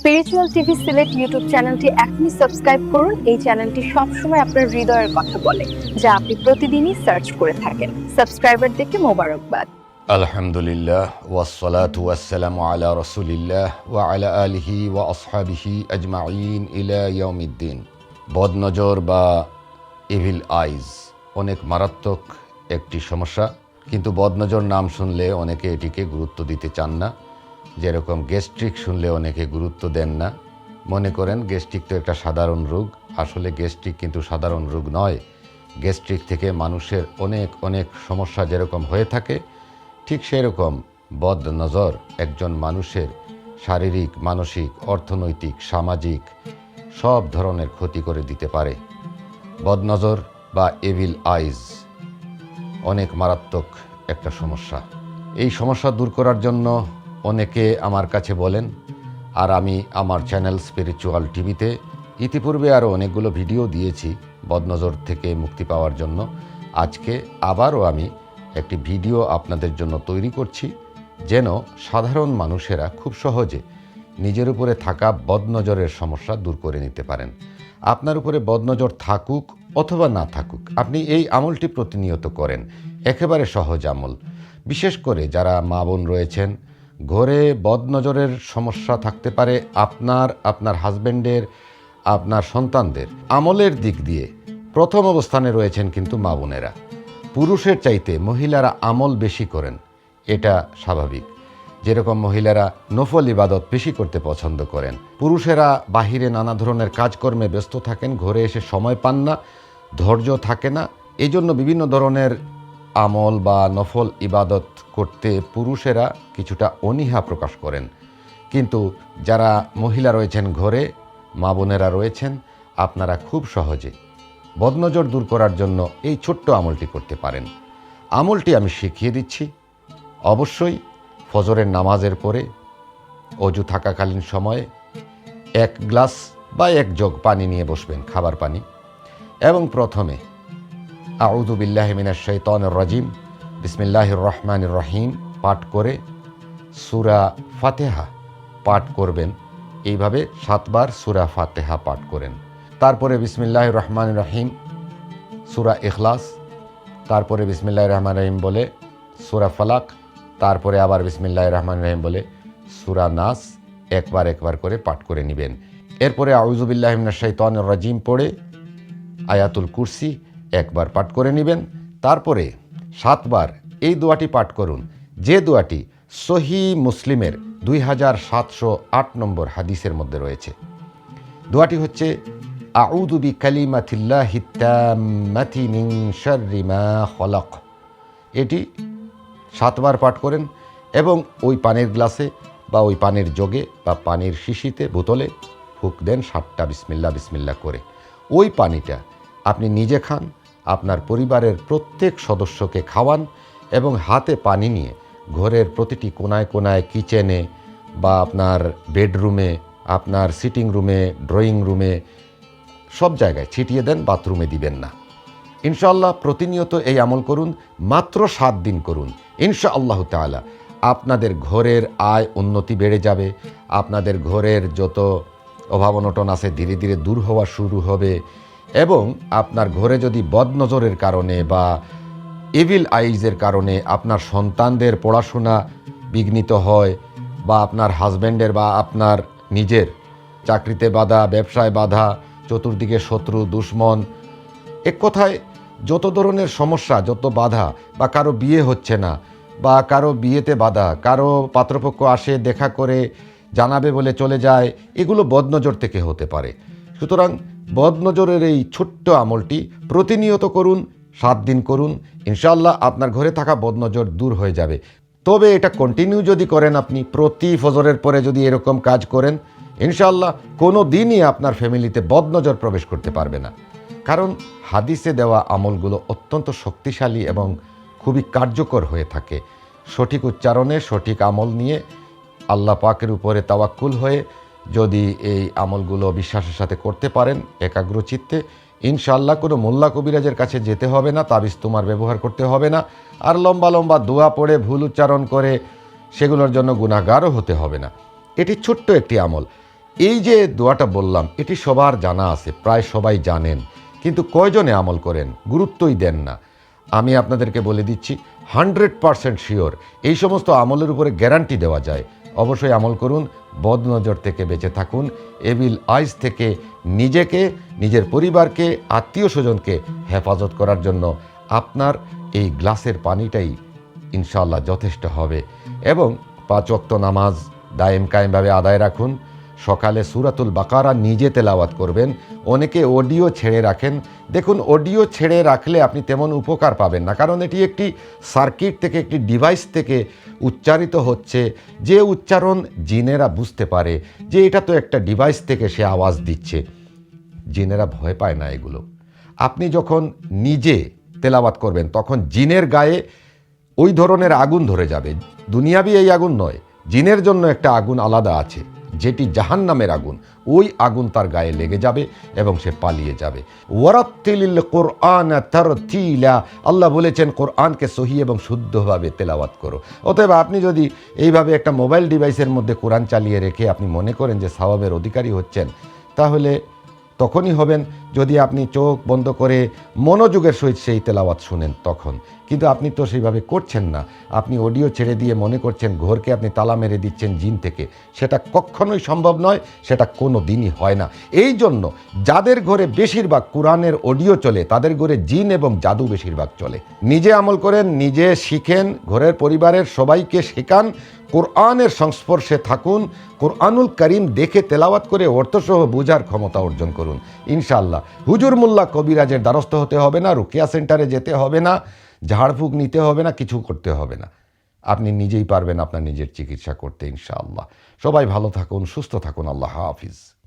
Spiritual TV Sylhet YouTube চ্যানেলটি এখনই subscribe করুন। এই চ্যানেলটি সবসময় আপনার হৃদয়ের কথা বলে, যা আপনি প্রতিদিনই সার্চ করে থাকেন। সাবস্ক্রাইবার দেখে মোবারকবাদ। আলহামদুলিল্লাহ, ওয়াসসালাতু ওয়াসসালামু আলা রাসূলিল্লাহ ওয়া আলা আলিহি ওয়া আসহাবিহি আজমাইন ইলা ইয়াউমিদ্দিন। বদনজর বা ইভিল আইজ অনেক মারাত্মক একটি সমস্যা। কিন্তু বদনজর নাম শুনলে অনেকে এটিকে গুরুত্ব দিতে চান না। যেরকম গ্যাস্ট্রিক শুনলে অনেকে গুরুত্ব দেন না। মনে করেন গ্যাস্ট্রিক তো একটা সাধারণ রোগ। আসলে গ্যাস্ট্রিক কিন্তু সাধারণ রোগ নয়। গ্যাস্ট্রিক থেকে মানুষের অনেক অনেক সমস্যা যেরকম হয়ে থাকে, ঠিক সেরকম বদ নজর একজন মানুষের শারীরিক, মানসিক, অর্থনৈতিক, সামাজিক সব ধরনের ক্ষতি করে দিতে পারে। বদনজর বা এভিল আইজ অনেক মারাত্মক একটা সমস্যা। এই সমস্যা দূর করার জন্য অনেকে আমার কাছে বলেন, আর আমি আমার চ্যানেল স্পিরিচুয়াল টিভিতে ইতিপূর্বে আরও অনেকগুলো ভিডিও দিয়েছি বদনজর থেকে মুক্তি পাওয়ার জন্য। আজকে আবারও আমি একটি ভিডিও আপনাদের জন্য তৈরি করছি, যেন সাধারণ মানুষেরা খুব সহজে নিজের উপরে থাকা বদনজরের সমস্যা দূর করে নিতে পারেন। আপনার উপরে বদনজর থাকুক অথবা না থাকুক, আপনি এই আমলটি প্রতিনিয়ত করেন। একেবারে সহজ আমল। বিশেষ করে যারা মা বোন রয়েছেন ঘরে বদনজরের সমস্যা থাকতে পারে আপনার আপনার হাজব্যান্ডের আপনার সন্তানদের। আমলের দিক দিয়ে প্রথম অবস্থানে রয়েছেন কিন্তু মা বোনেরা। পুরুষের চাইতে মহিলারা আমল বেশি করেন, এটা স্বাভাবিক। যেরকম মহিলারা নফল ইবাদত বেশি করতে পছন্দ করেন, পুরুষেরা বাহিরে নানা ধরনের কাজকর্মে ব্যস্ত থাকেন, ঘরে এসে সময় পান না, ধৈর্য থাকে না এই বিভিন্ন ধরনের আমল বা নফল ইবাদত করতে পুরুষেরা কিছুটা অনীহা প্রকাশ করেন। কিন্তু যারা মহিলা রয়েছেন ঘরে, মা বোনেরা রয়েছেন, আপনারা খুব সহজে বদনজর দূর করার জন্য এই ছোট্ট আমলটি করতে পারেন। আমলটি আমি শিখিয়ে দিচ্ছি। অবশ্যই ফজরের নামাজের পরে অজু থাকাকালীন সময়ে এক গ্লাস বা এক জগ পানি নিয়ে বসবেন, খাবার পানি। এবং প্রথমে আউদু বিল্লাহ মিনাশ শৈতনের রাজিম। বিসমিল্লাহির রহমানির রহিম। পাঠ করে সুরা ফাতেহা পাঠ করবেন। এইভাবে সাতবার সুরা ফাতেহা পাঠ করেন। তারপরে বিসমিল্লাহ রহমান রহিম, সুরা ইখলাস। তারপরে বিসমিল্লাহ রহমান রহিম বলে সুরা ফালাক। তারপরে আবার বিসমিল্লাহ রহমান রহিম বলে সুরা নাস একবার একবার করে পাঠ করে নেবেন। এরপরে আউজুবিল্লাহ শাইতান রাজিম পড়ে আয়াতুল কুরসি একবার পাঠ করে নেবেন। তারপরে সাতবার এই দোয়াটি পাঠ করুন। যে দোয়াটি সহি মুসলিমের দুই হাজার সাতশো আট নম্বর হাদিসের মধ্যে রয়েছে। দোয়াটি হচ্ছে আউদু বি এটি সাতবার পাঠ করেন এবং ওই পানির গ্লাসে বা ওই পানির জগে বা পানির শিশিতে, বোতলে ফুক দেন সাতটা বিসমিল্লা বিসমিল্লা করে। ওই পানিটা আপনি নিজে খান আপনার পরিবারের প্রত্যেক সদস্যকে খাওয়ান এবং হাতে পানি নিয়ে ঘরের প্রতিটি কোনায় কোনায় কিচেনে বা আপনার বেডরুমে, আপনার সিটিং রুমে ড্রয়িং রুমে সব জায়গায় ছিটিয়ে দেন, বাথরুমে দিবেন না। ইনশাআল্লাহ প্রতিনিয়ত এই আমল করুন, মাত্র সাত দিন করুন। ইনশা আল্লাহ তালা আপনাদের ঘরের আয় উন্নতি বেড়ে যাবে, আপনাদের ঘরের যত অভাব অনটন আছে ধীরে ধীরে দূর হওয়া শুরু হবে। এবং আপনার ঘরে যদি বদনজরের কারণে বা এভিল আইজের কারণে আপনার সন্তানদের পড়াশোনা বিঘ্নিত হয় বা আপনার হাজব্যান্ডের বা আপনার নিজের চাকরিতে বাধা, ব্যবসায় বাধা, চতুর্দিকে শত্রু, দুশ্মন এক কথায় যত ধরনের সমস্যা, যত বাধা বা কারও বিয়ে হচ্ছে না বা কারও বিয়েতে বাধা, কারও পাত্রপক্ষ আসে, দেখা করে, জানাবে বলে চলে যায়, এগুলো বদনজর থেকে হতে পারে। সুতরাং বদনজরের এই ছোট্ট আমলটি প্রতিনিয়ত করুন, সাত দিন করুন ইনশাল্লাহ আপনার ঘরে থাকা বদনজর দূর হয়ে যাবে। তবে এটা কন্টিনিউ যদি করেন আপনি, প্রতি ফজরের পরে যদি এরকম কাজ করেন ইনশাল্লাহ কোনো দিনই আপনার ফ্যামিলিতে বদনজর প্রবেশ করতে পারবে না। কারণ হাদিসে দেওয়া আমলগুলো অত্যন্ত শক্তিশালী এবং খুবই কার্যকর হয়ে থাকে। সঠিক উচ্চারণে সঠিক আমল নিয়ে আল্লাহ পাকের উপরে তাওয়াক্কুল হয়ে যদি এই আমলগুলো বিশ্বাসের সাথে করতে পারেন, একাগ্র চিত্তে ইনশাল্লাহ কোনো মোল্লা কবিরাজের কাছে যেতে হবে না, তাবিজ তোমার ব্যবহার করতে হবে না, আর লম্বা লম্বা দোয়া পড়ে, ভুল উচ্চারণ করে, সেগুলোর জন্য গুণাগারও হতে হবে না। এটি ছোট্ট একটি আমল। এই যে দোয়াটা বললাম, এটি সবার জানা আছে, প্রায় সবাই জানেন, কিন্তু কয়জনে আমল করেন? গুরুত্বই দেন না। আমি আপনাদেরকে বলে দিচ্ছি, হান্ড্রেড পারসেন্ট শিওর, এই সমস্ত আমলের উপরে গ্যারান্টি দেওয়া যায়। অবশ্যই আমল করুন বদনজর থেকে বেঁচে থাকুন। এবিল আইস থেকে নিজেকে, নিজের পরিবারকে, আত্মীয় স্বজনকে হেফাজত করার জন্য আপনার এই গ্লাসের পানিটাই ইনশাল্লাহ যথেষ্ট হবে। এবং পাঁচ ওয়াক্ত নামাজ দায়েম কায়েমভাবে আদায় রাখুন। সকালে সুরাতুল বাকারা নিজে তেলাওয়াত করবেন, অনেকে অডিও ছেড়ে রাখেন। দেখুন, অডিও ছেড়ে রাখলে আপনি তেমন উপকার পাবেন না, কারণ এটি একটি সার্কিট থেকে, একটি ডিভাইস থেকে উচ্চারিত হচ্ছে। যে উচ্চারণ জিনেরা বুঝতে পারে, যে এটা তো একটা ডিভাইস থেকে সে আওয়াজ দিচ্ছে। জিনেরা ভয় পায় না এগুলো। আপনি যখন নিজে তেলাওয়াত করবেন, তখন জিনের গায়ে ওই ধরনের আগুন ধরে যাবে। দুনিয়াবি এই আগুন নয়, জিনের জন্য একটা আগুন আলাদা আছে। যেটি জাহান নামের আগুন, ওই আগুন তার গায়ে লেগে যাবে এবং সে পালিয়ে যাবে। কোরআন আল্লাহ বলেছেন, কোরআনকে সহি এবং শুদ্ধভাবে তেলাওয়াত করো। অতএব আপনি যদি এইভাবে একটা মোবাইল ডিভাইসের মধ্যে কোরআন চালিয়ে রেখে আপনি মনে করেন যে সওয়াবের অধিকারী হচ্ছেন, তাহলে তখনই হবেন যদি আপনি চোখ বন্ধ করে মনোযোগের সহিত সেই তেলাওয়াত শুনেন তখন। কিন্তু আপনি তো সেইভাবে করছেন না। আপনি অডিও ছেড়ে দিয়ে মনে করছেন ঘোরকে আপনি তালা মেরে দিচ্ছেন জিন থেকে। সেটা কখনোই সম্ভব নয়, সেটা কোনো দিনই হয় না। এই জন্য যাদের ঘরে বেশিরভাগ কোরআনের অডিও চলে, তাদের ঘরে জিন এবং জাদু বেশিরভাগ চলে। নিজে আমল করেন, নিজে শিখেন, ঘরের পরিবারের সবাইকে শেখান, কোরআনের সংস্পর্শে থাকুন, কোরআনুল করিম দেখে তেলাওয়াত করে অর্থসহ বোঝার ক্ষমতা অর্জন করুন। ইনশাল্লাহ হুজুর মোল্লা কবিরাজের দ্বারস্থ হতে হবে না, রুকিয়া সেন্টারে যেতে হবে না, ঝাড়ফুঁক নিতে হবে না, কিছু করতে হবে না। আপনি নিজেই পারবেন আপনার নিজের চিকিৎসা করতে, ইনশাআল্লাহ। সবাই ভালো থাকুন, সুস্থ থাকুন, আল্লাহ হাফিজ।